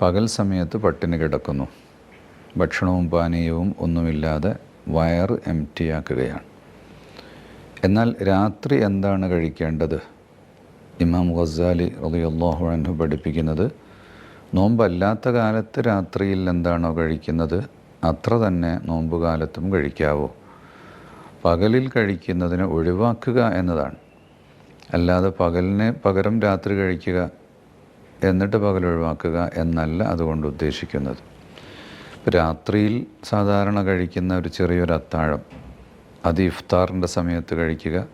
പകൽ സമയത്ത് പട്ടിണി കിടക്കുന്നു. ഭക്ഷണവും പാനീയവും ഒന്നുമില്ലാതെ വയർ എം ആക്കുകയാണ്. എന്നാൽ രാത്രി എന്താണ് കഴിക്കേണ്ടത്? ഇമാം ഗസാലി റളിയല്ലാഹു അൻഹു പഠിപ്പിക്കുന്നത് നോമ്പല്ലാത്ത കാലത്ത് രാത്രിയിൽ എന്താണോ കഴിക്കുന്നത് അത്ര തന്നെ നോമ്പ് കാലത്തും കഴിക്കാവൂ. പകലിൽ കഴിക്കുന്നതിനെ ഒഴിവാക്കുക എന്നതാണ്. അല്ലാതെ പകലിന് പകരം രാത്രി കഴിക്കുക എന്നിട്ട് പകൽ ഒഴിവാക്കുക എന്നല്ല അതുകൊണ്ട് ഉദ്ദേശിക്കുന്നത്. ഇപ്പോൾ രാത്രിയിൽ സാധാരണ കഴിക്കുന്ന ഒരു ചെറിയൊരു അത്താഴം അത് ഇഫ്താറിന്റെ സമയത്ത് കഴിക്കുക.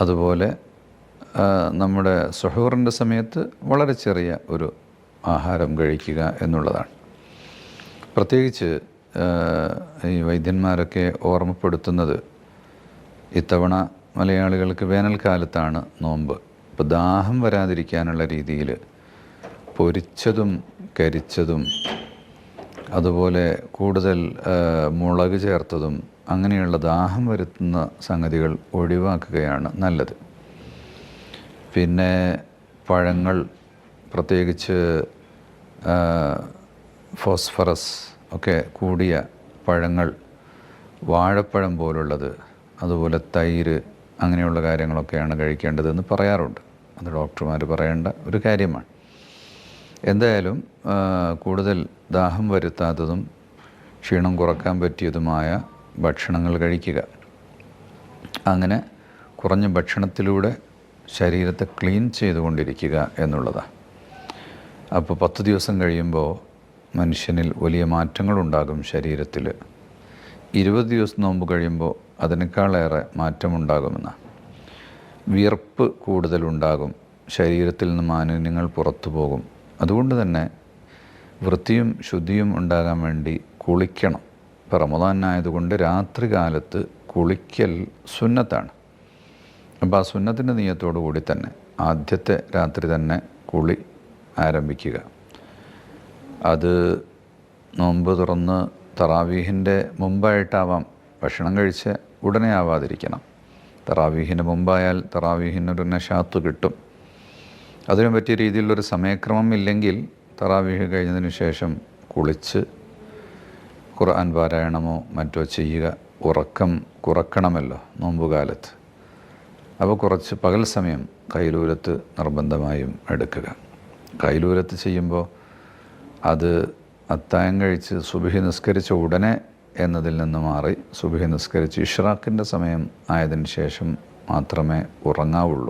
അതുപോലെ നമ്മുടെ സുഹൂറിന്റെ സമയത്ത് വളരെ ചെറിയ ഒരു ആഹാരം കഴിക്കുക എന്നുള്ളതാണ്. പ്രത്യേകിച്ച് ഈ വൈദ്യന്മാരൊക്കെ ഓർമ്മപ്പെടുത്തുന്നത് ഇത്തവണ മലയാളികൾക്ക് വേനൽക്കാലത്താണ് നോമ്പ്. ഇപ്പോൾ ദാഹം വരാതിരിക്കാനുള്ള രീതിയിൽ പൊരിച്ചതും കരിച്ചതും അതുപോലെ കൂടുതൽ മുളക് ചേർത്തതും അങ്ങനെയുള്ള ദാഹം വരുത്തുന്ന സംഗതികൾ ഒഴിവാക്കുകയാണ് നല്ലത്. പിന്നെ പഴങ്ങൾ പ്രത്യേകിച്ച് ഫോസ്ഫറസ് ഒക്കെ കൂടിയ പഴങ്ങൾ വാഴപ്പഴം പോലുള്ളത് അതുപോലെ തൈര് അങ്ങനെയുള്ള കാര്യങ്ങളൊക്കെയാണ് കഴിക്കേണ്ടതെന്ന് പറയാറുണ്ട്. അത് ഡോക്ടർമാർ പറയേണ്ട ഒരു കാര്യമാണ്. എന്തായാലും കൂടുതൽ ദാഹം വരുത്താത്തതും ക്ഷീണം കുറയ്ക്കാൻ പറ്റിയതുമായ ഭക്ഷണങ്ങൾ കഴിക്കുക. അങ്ങനെ കുറഞ്ഞ ഭക്ഷണത്തിലൂടെ ശരീരത്തെ ക്ലീൻ ചെയ്തുകൊണ്ടിരിക്കുക എന്നുള്ളതാണ് അപ്പോൾ പത്ത് ദിവസം കഴിയുമ്പോൾ മനുഷ്യനിൽ വലിയ മാറ്റങ്ങളുണ്ടാകും ശരീരത്തിൽ. ഇരുപത് ദിവസം നോമ്പ് കഴിയുമ്പോൾ അതിനേക്കാളേറെ മാറ്റമുണ്ടാകുമെന്നാണ് വിയർപ്പ് കൂടുതലുണ്ടാകും. ശരീരത്തിൽ നിന്ന് മാലിന്യങ്ങൾ പുറത്തു പോകും. അതുകൊണ്ട് തന്നെ വൃത്തിയും ശുദ്ധിയും ഉണ്ടാകാൻ വേണ്ടി കുളിക്കണം. ഇപ്പോൾ റമദാനായതുകൊണ്ട് രാത്രി കാലത്ത് കുളിക്കൽ സുന്നത്താണ്. അപ്പോൾ ആ സുന്നത്തിന്റെ നീയത്തോടു കൂടി തന്നെ ആദ്യത്തെ രാത്രി തന്നെ കുളി ആരംഭിക്കുക. അത് നോമ്പ് തുറന്ന് തറാവീഹിന്റെ മുമ്പായിട്ടാവാം ഭക്ഷണം കഴിച്ച് ഉടനെ ആവാതിരിക്കണം. തറാവീഹിന് മുമ്പായാൽ തറാവീഹിനൊരു നഷാത്ത് കിട്ടും. അതിനു പറ്റിയ രീതിയിലുള്ളൊരു സമയക്രമം ഇല്ലെങ്കിൽ തറാവീഹ് കഴിഞ്ഞതിന് ശേഷം കുളിച്ച് ഖുർആൻ പാരായണമോ മറ്റോ ചെയ്യുക ഉറക്കം കുറക്കണമല്ലോ നോമ്പുകാലത്ത്. അപ്പോൾ കുറച്ച് പകൽ സമയം കൈലൂരത്ത് നിർബന്ധമായും എടുക്കുക. കൈലൂരത്ത് ചെയ്യുമ്പോൾ അത് അത്തായം കഴിച്ച് സുബിഹി നിസ്കരിച്ച ഉടനെ എന്നതിൽ നിന്ന് മാറി സുബിഹി നിസ്കരിച്ച് ഇഷ്റാഖിന്റെ സമയം ആയതിന് ശേഷം മാത്രമേ ഉറങ്ങാവുള്ളൂ.